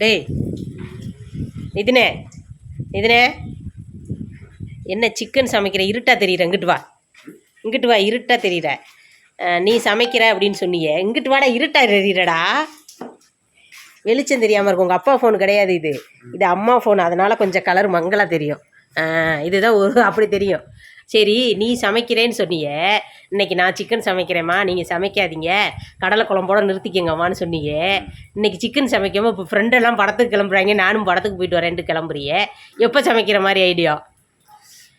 டேய் நிதினே நிதினே. என்ன சிக்கன் சமைக்கிற? இருட்டாக தெரியுற இங்கிட்டு வா. இங்கிட்டு வா இருட்டாக தெரியுற. நீ சமைக்கிற அப்படின்னு சொன்னியே. இங்கிட்டு வாடா இருட்டாக தெரியுறடா. வெளிச்சம் தெரியாமல் இருக்கும். உங்கள் அப்பா ஃபோன் கிடையாது இது. இது அம்மா ஃபோன் அதனால் கொஞ்சம் கலர் மங்களாக தெரியும். இதுதான் ஒரு அப்படி தெரியும். சரி நீ சமைக்கிறேன்னு சொன்னியே. இன்னைக்கு நான் சிக்கன் சமைக்கிறேம்மா நீங்கள் சமைக்காதீங்க. கடலை குழம்போட நிறுத்திக்கங்கம்மான்னு சொன்னீங்க இன்னைக்கு சிக்கன் சமைக்காம இப்போ ஃப்ரெண்டெல்லாம் படத்துக்கு கிளம்புறாங்க. நானும் படத்துக்கு போயிட்டு வரேன்ட்டு கிளம்புறியே. எப்போ சமைக்கிற மாதிரி ஐடியா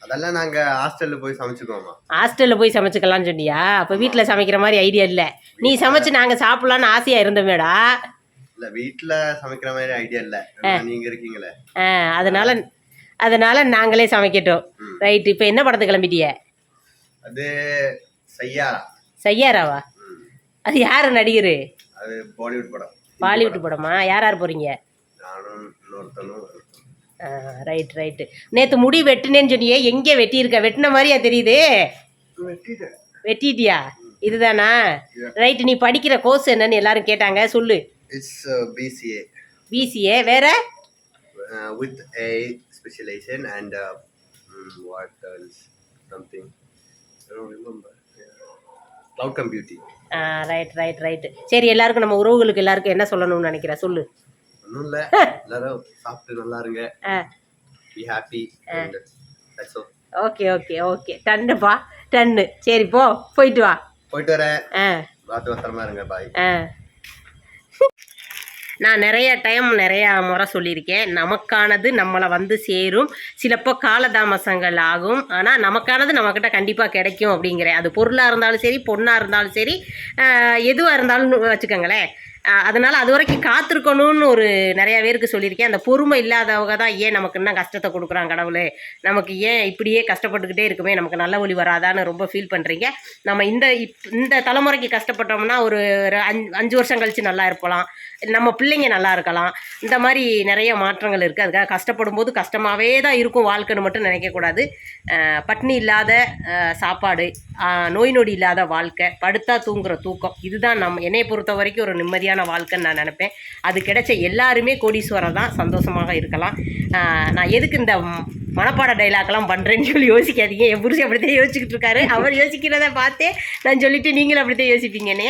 அதெல்லாம் நாங்க ஹாஸ்டல்ல போய் சமைச்சுக்குவோமா ஹாஸ்டலில் போய் சமைச்சுக்கலாம்னு சொன்னியா? அப்போ வீட்டில் சமைக்கிற மாதிரி ஐடியா இல்லை. நீ சமைச்சு நாங்கள் சாப்பிட்லான்னு ஆசையாக இருந்தோமேடா. இல்ல வீட்ல சமைக்கிற மாதிரி ஐடியா இல்ல. நீங்க இருக்கீங்களே. ஆ அதனால அதனால நாங்களே சமைக்கட்டும். ரைட் இப்போ என்ன படத்துக்கு கிளம்பிட்டிய? அது செய்யாரா செய்யாராவா ம். அது யார் நடிகர்? அது பாலிவுட் படம். பாலிவுட் படமா? யார் யார் போகிறீங்க ரைட் ரைட்டு நேற்று முடி வெட்டுனேன்னு சொன்னியே எங்கே வெட்டியிருக்க? வெட்டின மாதிரியா தெரியுது. வெட்டிட்டியா? இதுதானா? ரைட்டு நீ படிக்கிற கோர்ஸ் என்னன்னு எல்லாரும் கேட்டாங்க. சொல்லு. இட்ஸ் பிசிஏ பிசிஏ வேற? With a specialisation and what something cloud computing. Right right right சரி எல்லாருக்கும் நம்ம உறவுகளுக்கு எல்லாருக்கும் என்ன சொல்லணும்னு நினைக்கிறேன் சொல்லு. ஒன்றும் இல்லை. எல்லாரும் சாப்பிட்டு நல்லா இருங்க. ஆ. Be happy okay okay okay டன்னுப்பா done சரி போ. போயிட்டு வா. போயிட்டு வரேன். ஆ. பார்த்து பத்திரமா இருங்க. பாய் ஆ. நான் நிறைய டைம் நிறையா முறை சொல்லியிருக்கேன். நமக்கானது நம்மளை வந்து சேரும். சிலப்போ காலதாமசங்கள் ஆகும். ஆனால் நமக்கானது நம்மக்கிட்ட கண்டிப்பாக கிடைக்கும் அப்படிங்கிறேன். அது பொருளாக இருந்தாலும் சரி பொண்ணாக இருந்தாலும் சரி எதுவாக இருந்தாலும் வச்சுக்கோங்களேன். அதனால் அது வரைக்கும் காத்திருக்கணும்னு ஒரு நிறைய பேருக்கு சொல்லியிருக்கேன். அந்த பொறுமை இல்லாதவங்க தான் ஏன் நமக்கு இன்னும் கஷ்டத்தை கொடுக்குறாங்க கடவுளே? நமக்கு ஏன் இப்படியே கஷ்டப்பட்டுக்கிட்டே இருக்குமே? நமக்கு நல்ல ஒளி வராதான்னு ரொம்ப ஃபீல் பண்ணுறீங்க நம்ம இந்த இப் இந்த தலைமுறைக்கு கஷ்டப்பட்டோம்னா ஒரு அஞ்சு அஞ்சு வருஷம் கழித்து நல்லா இருப்பலாம் நம்ம பிள்ளைங்க நல்லா இருக்கலாம். இந்த மாதிரி நிறைய மாற்றங்கள் இருக்குது அதுக்காக கஷ்டப்படும் போது கஷ்டமாகவே தான் இருக்கும் வாழ்க்கைன்னு மட்டும் நினைக்கக்கூடாது பட்னி இல்லாத சாப்பாடு நோய் நொடி இல்லாத வாழ்க்கை படுத்தா தூங்குற தூக்கம் இதுதான் நம்ம என்னை பொறுத்த வரைக்கும் ஒரு நிம்மதியான வாழ்க்கைன்னு நான் நினைப்பேன். அது கிடைச்ச எல்லாருமே கோடீஸ்வரர் தான். சந்தோஷமாக இருக்கலாம். நான் எதுக்கு இந்த மனப்பாட டைலாக்லாம் பண்ணுறேன்னு சொல்லி யோசிக்காதீங்க. என் புருஷன் அப்படித்தான் யோசிச்சுக்கிட்டு இருக்காரு. அவர் யோசிக்கிறத பார்த்தே நான் சொல்லிட்டு நீங்களும் அப்படித்தான் யோசிப்பீங்கன்னே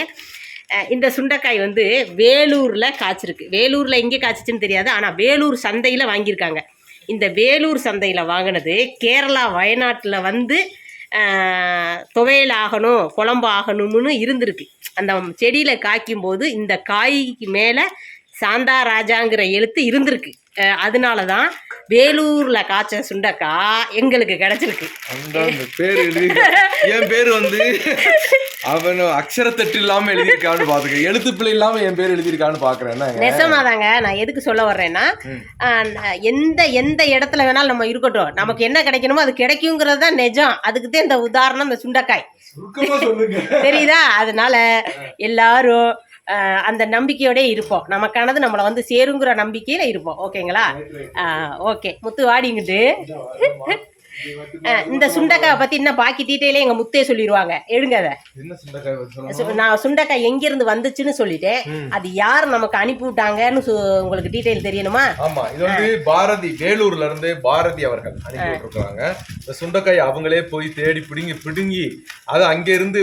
இந்த சுண்டைக்காய் வந்து வேலூரில் காய்ச்சிருக்கு. வேலூரில் எங்கே காய்ச்சிச்சுன்னு தெரியாது. ஆனால் வேலூர் சந்தையில் வாங்கியிருக்காங்க. இந்த வேலூர் சந்தையில் வாங்கினது கேரளா வயநாட்டில் வந்து துவையல் ஆகணும் குழம்பு ஆகணும்னு இருந்திருக்கு. அந்த செடியில் காய்க்கும் போது இந்த காய்க்கு மேலே சாந்தா ராஜாங்கிற எழுத்து இருந்திருக்கு. அதனால தான் வேலூரில் காய்ச்ச சுண்டைக்காய் எங்களுக்கு கிடச்சிருக்கு. பேர் என் பேர் வந்து அவன் அக்ஷரத்தட்டு இல்லாம எழுதியிருக்கான்னு பாத்துக்க. எழுத்து பிள்ளை இல்லாம என் பேர் எழுதியிருக்கான்னு பாக்குறேன்? நெசமாதாங்க நான் எதுக்கு சொல்ல வர்றேன்னா எந்த எந்த இடத்துல வேணாலும் நம்ம இருக்கட்டும். நமக்கு என்ன கிடைக்கணுமோ அது கிடைக்குங்கிறது தான் நிஜம். அதுக்கு தான் இந்த உதாரணம் இந்த சுண்டைக்காய். தெரியுதா? அதனால எல்லாரும் அந்த நம்பிக்கையோடே இருப்போம். நமக்கானது நம்மளை வந்து சேருங்கிற நம்பிக்கையில இருப்போம். ஓகேங்களா? ஓகே. முத்து வாடிங்கிட்டு இந்த சுண்டைக்காயை பத்தி இன்னும் பாக்கி டீட்டெயிலே எங்க முத்தே சொல்லிடுவாங்க எழுங்க அதை. நான் சுண்டைக்காய் எங்கிருந்து வந்துச்சுன்னு சொல்லிட்டேன். அது யார் நமக்கு அனுப்பி விட்டாங்கன்னு உங்களுக்கு டீட்டெயில் தெரியணுமா? ஆமா இது வந்து பாரதி வேலூர்ல இருந்து பாரதி அவர்கள் அனுப்பி விட்டுருக்காங்க. இந்த சுண்டக்காய் அவங்களே போய் தேடி பிடுங்கி பிடுங்கி அது அங்க இருந்து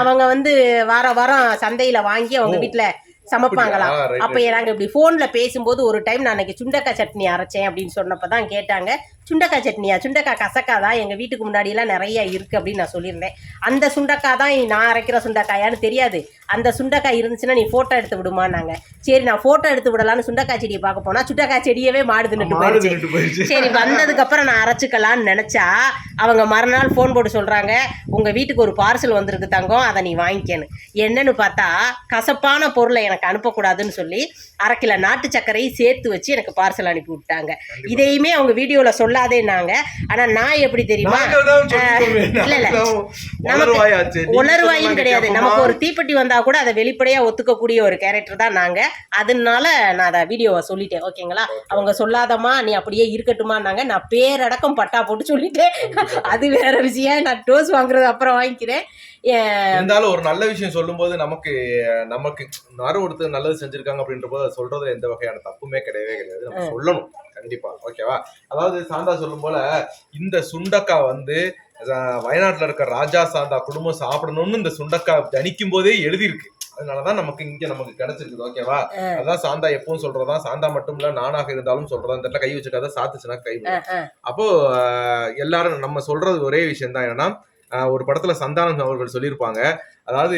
அவங்க வந்து வார வாரம் சந்தையில வாங்கி அவங்க. வீட்டுல சமைப்பாங்களாம் அப்ப நாங்க இப்படி போன்ல பேசும்போது ஒரு டைம் நான் அன்னைக்கு சுண்டக்காய் சட்னி அரைச்சேன் அப்படின்னு சொன்னப்பதான் கேட்டாங்க. சுண்டக்காய் சட்னியா? சுண்டக்காய் கசக்காய் தான் எங்க வீட்டுக்கு முன்னாடி எல்லாம் நிறைய இருக்கு அப்படின்னு நான் சொல்லியிருந்தேன். அந்த சுண்டக்காய் தான் நான் அரைக்கிற சுண்டக்காயான்னு தெரியாது. அந்த சுண்டக்காய் இருந்துச்சுன்னா நீ போட்டோ எடுத்து விடுமான்னாங்க. சரி நான் போட்டோ எடுத்து விடலான்னு சுண்டக்காய் செடியை பார்க்க போனா சுண்டக்காய் செடியவே மாடு தின்னுட்டு மாடு போயிடுச்சு. சரி வந்ததுக்கு அப்புறம் நான் அரைச்சுக்கலாம்னு நினைச்சா அவங்க மறுநாள் ஃபோன் போட்டு சொல்றாங்க உங்க வீட்டுக்கு ஒரு பார்சல் வந்திருக்கு தங்கம் அதை நீ வாங்கிக்கன்னு. என்னன்னு பார்த்தா கசப்பான பொருளை எனக்கு அனுப்பக்கூடாதுன்னு சொல்லி அரை கிலோ நாட்டு சர்க்கரையும் சேர்த்து வச்சு எனக்கு பார்சல் அனுப்பி விட்டாங்க இதையுமே அவங்க வீடியோல சொல்லாதேன்னாங்க. ஆனா நான் எப்படி தெரியுமா? நாங்கள். இல்ல, இல்ல. நாங்கள். நீங்க உணர்வாயும் கிடையாது? நமக்கு ஒரு தீப்பெட்டி வந்தா கூட அதை வெளிப்படையா ஒத்துக்கக்கூடிய ஒரு கேரக்டர் தான் நாங்க. அதனால நான் அதை வீடியோவை சொல்லிட்டேன். ஓகேங்களா? அவங்க சொல்லாதம்மா நீ அப்படியே இருக்கட்டுமான்னாங்க. நான் பேரடக்கம் பட்டா போட்டு சொல்லிட்டேன். அது வேற விஷயம். நான் டோஸ் வாங்குறது அப்புறம் வாங்கிக்கிறேன். இருந்தாலும் ஒரு நல்ல விஷயம் சொல்லும்போது நமக்கு நமக்கு யாரும் ஒருத்தர் நல்லது செஞ்சிருக்காங்க அப்படின்ற போது சொல்றதுல எந்த வகையான தப்புமே கிடையவே கிடையாது. நம்ம சொல்லணும். கண்டிப்பா. ஓகேவா அதாவது சாந்தா சொல்லும் போல இந்த சுண்டக்காய் வந்து வயநாட்டுல இருக்க ராஜா சாந்தா குடும்பம் சாப்பிடணும்னு இந்த சுண்டக்காய் ஜனிக்கும் போதே எழுதியிருக்கு. அதனாலதான் நமக்கு இங்க நமக்கு கிடைச்சிருக்குது. ஓகேவா அதான் சாந்தா எப்பவும் சொல்றதா சாந்தா மட்டும் இல்ல நானாக இருந்தாலும் சொல்றதா. இந்த இடத்துல கை வச்சுக்காத சாத்துச்சுன்னா கை அப்போ எல்லாரும் நம்ம சொல்றது ஒரே விஷயம் தான் என்னன்னா ஒரு படத்துல சந்தானம் அவர்கள் சொல்லியிருப்பாங்க. அதாவது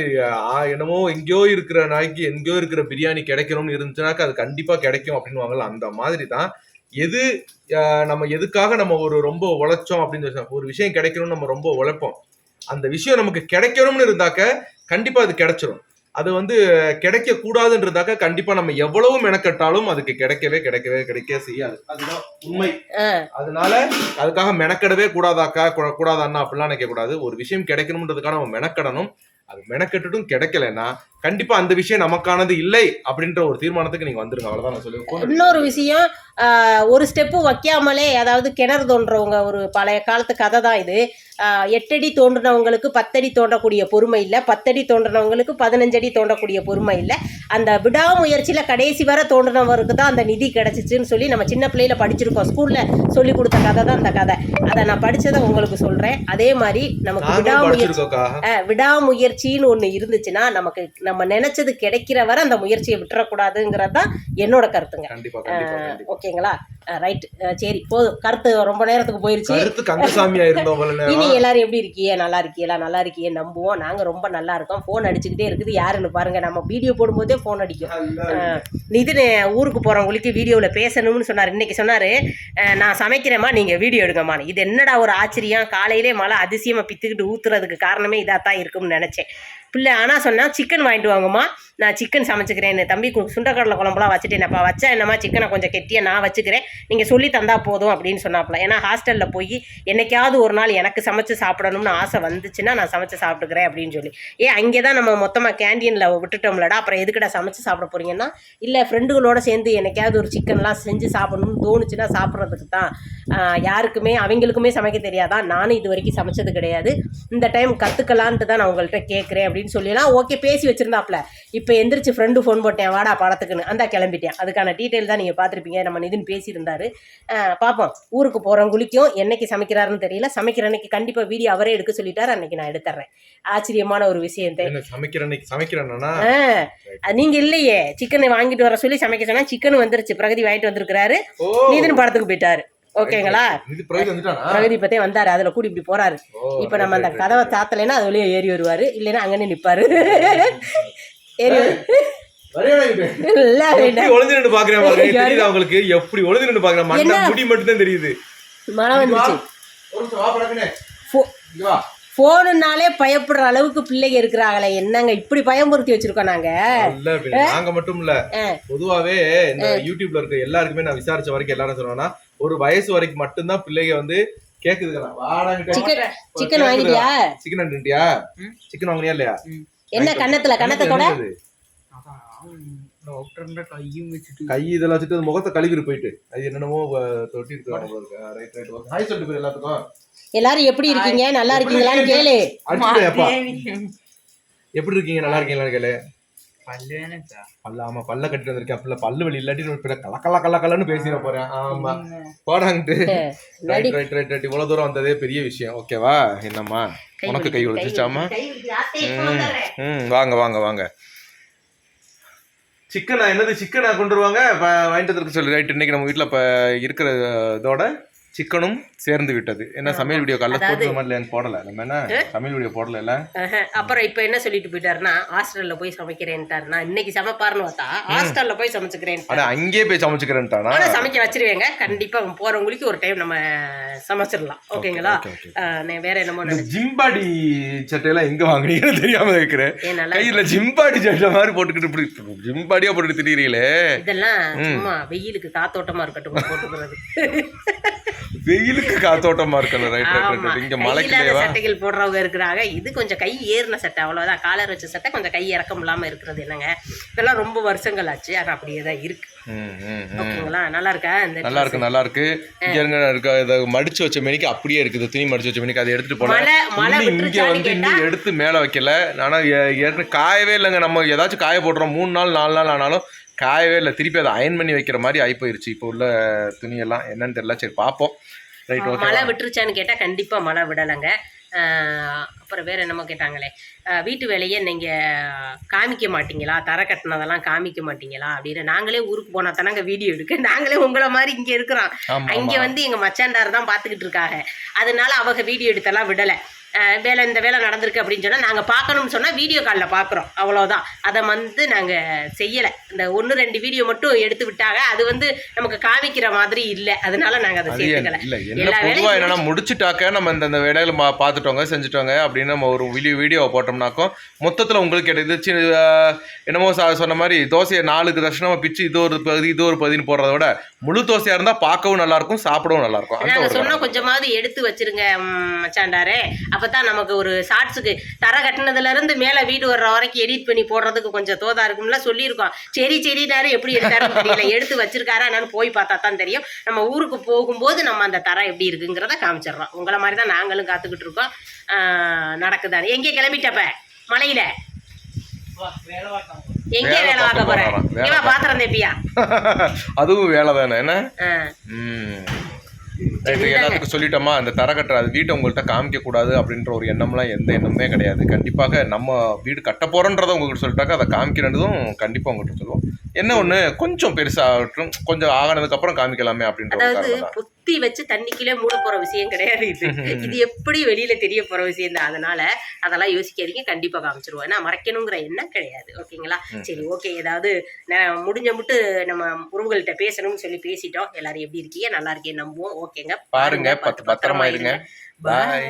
என்னமோ எங்கேயோ இருக்கிற நாய்க்கு எங்கேயோ இருக்கிற பிரியாணி கிடைக்கணும்னு இருந்துச்சுனாக்கா அது கண்டிப்பா கிடைக்கும் அப்படின்னு அந்த மாதிரி தான். எது நம்ம எதுக்காக நம்ம ஒரு ரொம்ப உழைச்சோம் அப்படின்னு ஒரு விஷயம் கிடைக்கணும்னு நம்ம ரொம்ப உழைப்போம். அந்த விஷயம் நமக்கு கிடைக்கணும்னு இருந்தாக்க கண்டிப்பா அது கிடைச்சிரும். அது வந்து கிடைக்க கூடாதுன்றதாக்க கண்டிப்பா நம்ம எவ்வளவு மெனக்கட்டாலும் அதுக்கு கிடைக்கவே கிடைக்கவே கிடைக்க செய்யாது. அதுதான் உண்மை. அதனால அதுக்காக மெனக்கெடவே கூடாதாக்கா? கூடாதான்னா? அப்படிலாம் நினைக்க கூடாது ஒரு விஷயம் கிடைக்கணும்ன்றதுக்காக நம்ம மெனக்கெடணும். அது மெனக்கெட்டுட்டும் கிடைக்கலன்னா கண்டிப்பா அந்த விஷயம் நமக்கானது இல்லை அப்படின்ற ஒரு தீர்மானத்துக்கு நீங்க வந்துருங்க. அவ்வளவுதான் நான் சொல்லுவேன். இன்னொரு விஷயம் ஒரு ஸ்டெப்பு வைக்காமலே அதாவது கிணறு தோன்றவங்க ஒரு பழைய காலத்து கதை தான் இது. எட்டடி தோன்றினவங்களுக்கு பத்தடி தோண்டக்கூடிய பொறுமை இல்லை. பத்தடி தோன்றினவங்களுக்கு பதினஞ்சடி தோண்டக்கூடிய பொறுமை இல்லை. அந்த விடாமுயற்சியில் கடைசி வரை தோன்றினவருக்கு தான் அந்த நிதி கிடைச்சிச்சுன்னு சொல்லி நம்ம சின்ன பிள்ளையில படிச்சிருக்கோம். ஸ்கூலில் சொல்லி கொடுத்த கதை தான் அந்த கதை. அதை நான் படிச்சதை உங்களுக்கு சொல்கிறேன் அதே மாதிரி நமக்கு விடாமுயற்சி விடாமுயற்சின்னு ஒன்று இருந்துச்சுன்னா நமக்கு நம்ம நினைச்சது கிடைக்கிற வரை அந்த முயற்சியை விட்டுறக்கூடாதுங்கிறது தான் என்னோட கருத்துங்க. ஓகேங்களா? ரைட் சரி போதும். கருத்து ரொம்ப நேரத்துக்கு போயிருச்சு. இனி எல்லாரும் எப்படி இருக்கீங்க நல்லா இருக்கீங்களா நல்லா இருக்கியே? நம்புவோம். நாங்க ரொம்ப நல்லா இருக்கோம். ஃபோன் அடிச்சுக்கிட்டே இருக்குது. யாருன்னு பாருங்க. நம்ம வீடியோ போடும்போதே ஃபோன் அடிக்கும். நிதின் ஊருக்கு போறவங்களுக்கு வீடியோவில் பேசணும்னு சொன்னார். இன்னைக்கு சொன்னாரு நான் சமைக்கிறேம்மா. நீங்க வீடியோ எடுங்கம்மான்னு இது என்னடா ஒரு ஆச்சரியம். காலையிலே மழை அதிசயமா பித்துக்கிட்டு ஊத்துறதுக்கு காரணமே இதாக தான் இருக்கும்னு நினைச்சேன். பிள்ளை ஆனால் சொன்னால் சிக்கன் வாங்கிட்டு வாங்கம்மா. நான் சிக்கன் சமைச்சுக்கிறேன்னு தம்பி கு- சுண்டக்கடலை குழம்புலாம் வச்சுட்டேனப்பா வச்சா என்னம்மா சிக்கனை கொஞ்சம் கெட்டியாக நான் வச்சுக்கிறேன். நீங்கள் சொல்லி தந்தா போதும் அப்படின்னு சொன்னாப்புல. ஏன்னா ஹாஸ்டலில் போய் என்னைக்காவது ஒரு நாள் எனக்கு சமைச்சு சாப்பிடணும்னு ஆசை வந்துச்சுன்னா நான் சமைச்சு சாப்பிட்டுக்கிறேன் அப்படின்னு சொல்லி. ஏ அங்கே தான் நம்ம மொத்தமாக கேண்டீனில் விட்டுட்டோம்லடா அப்புறம் எதுக்குடா சமைச்சு சாப்பிட போறீங்கன்னா இல்லை ஃப்ரெண்டுகளோட சேர்ந்து என்னைக்காவது ஒரு சிக்கன்லாம் செஞ்சு சாப்பிடணும்னு தோணுச்சுன்னா சாப்பிட்றதுக்கு தான். யாருக்குமே அவங்களுக்குமே சமைக்க தெரியாதான் நானும் இது வரைக்கும் சமைச்சது கிடையாது. இந்த டைம் கற்றுக்கலான்ட்டு தான் நான் உங்கள்கிட்ட கேட்குறேன் அப்படின்னு சொல்லிலாம் ஓகே பேசி வச்சிருந்தாப்ல இப்போ எந்திரிச்சு ஃப்ரெண்டு ஃபோன் போட்டேன் வாடா படத்துக்குன்னு. அந்த கிளம்பிட்டேன். அதுக்கான டீட்டெயில் தான் நீங்கள் பார்த்துருப்பீங்க. நம்ம நிதின் பேசியிருந்தாரு. பார்ப்போம் ஊருக்கு போகிறோம் குளிக்கும். என்னைக்கு சமைக்கிறாருன்னு தெரியல. சமைக்கிற அன்னைக்கு கண்டிப்பாக வீடியோ அவரே எடுக்க சொல்லிட்டாரு. அன்னைக்கு நான் எடுத்துறேன் ஆச்சரியமான ஒரு என்ன சமைக்கிற அன்னைக்கு சமைக்கிறேன்னா? ஆ, அது நீங்க இல்லையே. சிக்கனை வாங்கிட்டு வர சொல்லி சமைக்க சொன்னா சிக்கன் வந்துருச்சு. பிரகதி வாங்கிட்டு வந்திருக்கிறாரு. நீதின் படத்துக்கு போயிட்டாரு. ஓகேங்களா? பிரகதி பத்தே வந்தாரு. அதுல கூடி இப்படி போறாரு. இப்ப நம்ம அந்த கதவை தாத்தலைன்னா அது வழியா ஏறி வருவாரு. இல்லைன்னா அங்கனே நிப்பாரு. ஒளிஞ்சு பாக்குறேன் தெரியுதா உங்களுக்கு எப்படி ஒளிஞ்சு நின்று பாக்குறேன் மண்டை என்ன? முடி மட்டும் தான் தெரியுது. மழை வந்துச்சு போனுனாலே பயப்படுற அளவுக்கு பிள்ளைங்க இருக்கிறாங்களே. என்னங்க இப்படி பயமுறுத்தி வச்சிருக்கோம் நாங்க? நாங்க மட்டும் இல்ல. பொதுவாவே இந்த யூடியூப்ல இருக்க எல்லாருக்குமே நான் விசாரிச்ச வரைக்கும் எல்லாரும் சொன்னா ஒரு வயசு வரைக்கும் மட்டும்தான் பிள்ளைங்க வந்து கேக்குதுங்களா சிக்கன் வாங்கிட்டியா சிக்கன் வாங்கிட்டியா? சிக்கன் வாங்குனியா இல்லையா? என்ன கண்ணத்துல கண்ணத்தோட கை இதெல்லாம் வச்சுட்டு அது முகத்தை கழுவிட்டு போயிட்டு. அது என்னென்னமோ தொட்டி ரைட் ரைட் ஹாய் சொல்லிட்டு போயிரு எல்லாத்துக்கும். எல்லாரும் எப்படி இருக்கீங்க? நல்லா இருக்கீங்களான்னு கேளு. எப்படி இருக்கீங்க? நல்லா இருக்கீங்களான்னு கேளு. பல்லு வேணாச்சா பல்ல ஆமா பல்ல கட்டிட்டு வந்திருக்கேன். பல்லு வலி இல்லாட்டி கல கல கல கலன்னு பேசிட போறேன். ஆமா. போடாங்கிட்டு ரைட் ரைட் ரைட் ரைட் இவ்வளவு தூரம் வந்ததே பெரிய விஷயம். ஓகேவா? என்னம்மா? உனக்கு கை ஒழிச்சிச்சாமா ம் வாங்க வாங்க வாங்க. சிக்கனா? என்னது சிக்கனா கொண்டு வருவாங்க? வாங்கிட்டு வந்துருக்க சொல்லி. ரைட் இன்னைக்கு நம்ம வீட்டில் இப்போ இருக்கிற இதோட சிக்கனும் சேர்ந்து விட்டது. என்ன சமையல் வீடியோ காலைல போட்டு மாதிரி போடல? நம்ம என்ன சமையல் வீடியோ போடல இல்ல. அப்புறம் இப்ப என்ன சொல்லிட்டு போயிட்டாருன்னா ஹாஸ்டல்ல போய் சமைக்கிறேன்ட்டாருன்னா இன்னைக்கு சமைப்பாருன்னு பார்த்தா ஹாஸ்டல்ல போய் சமைச்சுக்கிறேன் அங்கேயே போய் சமைச்சுக்கிறேன்ட்டானா? சமைக்க வச்சிருவேங்க. கண்டிப்பா போறவங்களுக்கு ஒரு டைம் நம்ம சமைச்சிடலாம். ஓகேங்களா? வேற என்னமோ ஜிம்பாடி சட்டையெல்லாம் எங்க வாங்குனீங்கன்னு தெரியாம இருக்கிறேன். கையில ஜிம்பாடி சட்டை மாதிரி போட்டுக்கிட்டு இப்படி ஜிம்பாடியா போட்டுட்டு திரியிறீங்களே. இதெல்லாம் சும்மா வெயிலுக்கு காத்தோட்டமா இருக்கட்டும் போட்டுக்கிறது. வெயிலுக்கு காத்தோட்டமா இருக்கல ரைட் ரைட். ரைட் இங்க கை மழைக்கு இல்லாத இல்லையவா சட்டைகள் போடுறவங்க இருக்கிறாங்க. இது கொஞ்சம் கை ஏறின சட்டை அவ்வளவுதான். காலர் வச்ச சட்டை கொஞ்சம் கை இறக்கம் இல்லாம இருக்கிறது என்னங்க இதெல்லாம் ரொம்ப வருஷங்கள் ஆச்சு. ஆனா அப்படியே தான் இருக்கு. ஓகேங்களா? நல்லா இருக்கா இந்த நல்லா இருக்கு நல்லா இருக்கு இங்க இருங்க இருக்க இதை மடிச்சு வச்ச மேனிக்கு அப்படியே இருக்குது துணி மடிச்சு வச்ச மேனிக்கு அதை எடுத்துட்டு இன்னும் இங்க வந்து இன்னும் எடுத்து மேல வைக்கல. ஆனா ஏற்கனவே காயவே இல்லைங்க. நம்ம ஏதாச்சும் காய போடுறோம் மூணு நாள் நாலு நாள் ஆனாலும் காயவே இல்லை. திருப்பி அதை அயன் பண்ணி வைக்கிற மாதிரி ஆகி போயிருச்சு இப்போ உள்ள துணியெல்லாம் என்னன்னு தெரியல. சரி பார்ப்போம். ரைட் ஓகே மழை விட்டுருச்சான்னு கேட்டா கண்டிப்பா மழை விடலைங்க. ஆஹ் அப்புறம் வேற என்னமோ கேட்டாங்களே. வீட்டு வேலையை நீங்க காமிக்க மாட்டீங்களா? தரை கட்டினதெல்லாம் காமிக்க மாட்டீங்களா? அப்படின்னு நாங்களே ஊருக்கு போனா தானங்க வீடியோ எடுக்க. நாங்களே உங்களை மாதிரி இங்க இருக்கிறோம். அங்க வந்து எங்க மச்சாண்டார் தான் பாத்துக்கிட்டு இருக்காங்க. அதனால அவங்க வீடியோ எடுத்தெல்லாம் விடல. வேலை இந்த வேலை நடந்திருக்கு அப்படின்னு சொன்னா நாங்க பார்க்கணும்னு சொன்னா வீடியோ காலில் பார்க்குறோம். அவ்வளவுதான். அதை வந்து நாங்க செய்யல. இந்த ஒன்று ரெண்டு வீடியோ மட்டும் எடுத்து விட்டாங்க. அது வந்து நமக்கு காமிக்கிற மாதிரி இல்லை. அதனால நாங்க அதை சேர்த்துக்கல. எல்லா வேலையும் என்னன்னா முடிச்சுட்டாக்க நம்ம இந்த இந்த வேலையில பார்த்துட்டோங்க செஞ்சுட்டோங்க அப்படின்னு நம்ம ஒரு வீடியோ வீடியோ போட்டோம்னாக்கோ மொத்தத்துல உங்களுக்கு கிடையாது சி- ஆஹ் என்னமோ சொன்ன மாதிரி தோசையை நாலுக்கு தர்ஷனமா பிச்சு இது ஒரு பகுதி இது ஒரு பகுதின்னு போடுறத விட முழு தோசையா இருந்தா பார்க்கவும் நல்லா இருக்கும் சாப்பிடவும் நல்லா இருக்கும். அந்த நாங்க ஒரு சொன்னா காரணம். கொஞ்சமாவது எடுத்து வச்சிருங்க ம், அப்பதான் நமக்கு ஒரு ஷார்ட்ஸுக்கு தர கட்டினதுல இருந்து மேல வீடு வர்ற வரைக்கும் எடிட் பண்ணி போடுறதுக்கு கொஞ்சம் தோதா இருக்கும்ல சொல்லியிருக்கோம். சரி சரினாரு எப்படி எடுத்தாருன்னு தெரியல. எடுத்து வச்சிருக்காரா என்னன்னு போய் பார்த்தா தான் தெரியும். நம்ம ஊருக்கு போகும்போது நம்ம அந்த தரம் எப்படி இருக்குங்கிறத காமிச்சிடுறோம். உங்களை மாதிரி தான் நாங்களும் காத்துக்கிட்டு இருக்கோம். நடக்குதானே. எங்கே கிளம்பிட்டப்ப? மலையில? எங்கே வேலை பார்க்க போறேன் பாத்திரம் தேப்பியா? அதுவும் வேலை தானே என்ன? எல்லாத்துக்கும் சொல்லிட்டோமா அந்த தரக்கட்டுற அது வீட்டை உங்கள்கிட்ட காமிக்க கூடாது அப்படின்ற ஒரு எண்ணம்லாம் எந்த எண்ணமுமே கிடையாது. கண்டிப்பாக நம்ம வீடு கட்ட போறோன்றதை உங்கள்கிட்ட சொல்லிட்டாக்க அதை காமிக்கிறதும் கண்டிப்பாக உங்கள்கிட்ட சொல்லுவோம். என்ன ஒன்று கொஞ்சம் பெருசாகட்டும் கொஞ்சம் ஆகினதுக்கு அப்புறம் காமிக்கலாமே அப்படின்ற அதாவது புத்தி வச்சு தண்ணிக்குள்ளே மூட போற விஷயம் கிடையாது இது. இது எப்படி வெளியில தெரிய போற விஷயம் தான். அதனால அதெல்லாம் யோசிக்காதீங்க. கண்டிப்பா காமிச்சிருவோம். ஏன்னா மறைக்கணுங்கிற எண்ணம் கிடையாது. ஓகேங்களா? சரி ஓகே. ஏதாவது முடிஞ்ச முட்டு நம்ம உறவுகள்கிட்ட பேசணும்னு சொல்லி பேசிட்டோம். எல்லாரும் எப்படி இருக்கீங்க? நல்லா இருக்கேன் நம்புவோம். ஓகேங்க. பாருங்க, பத்து பத்திரமா இருங்க. பாய்.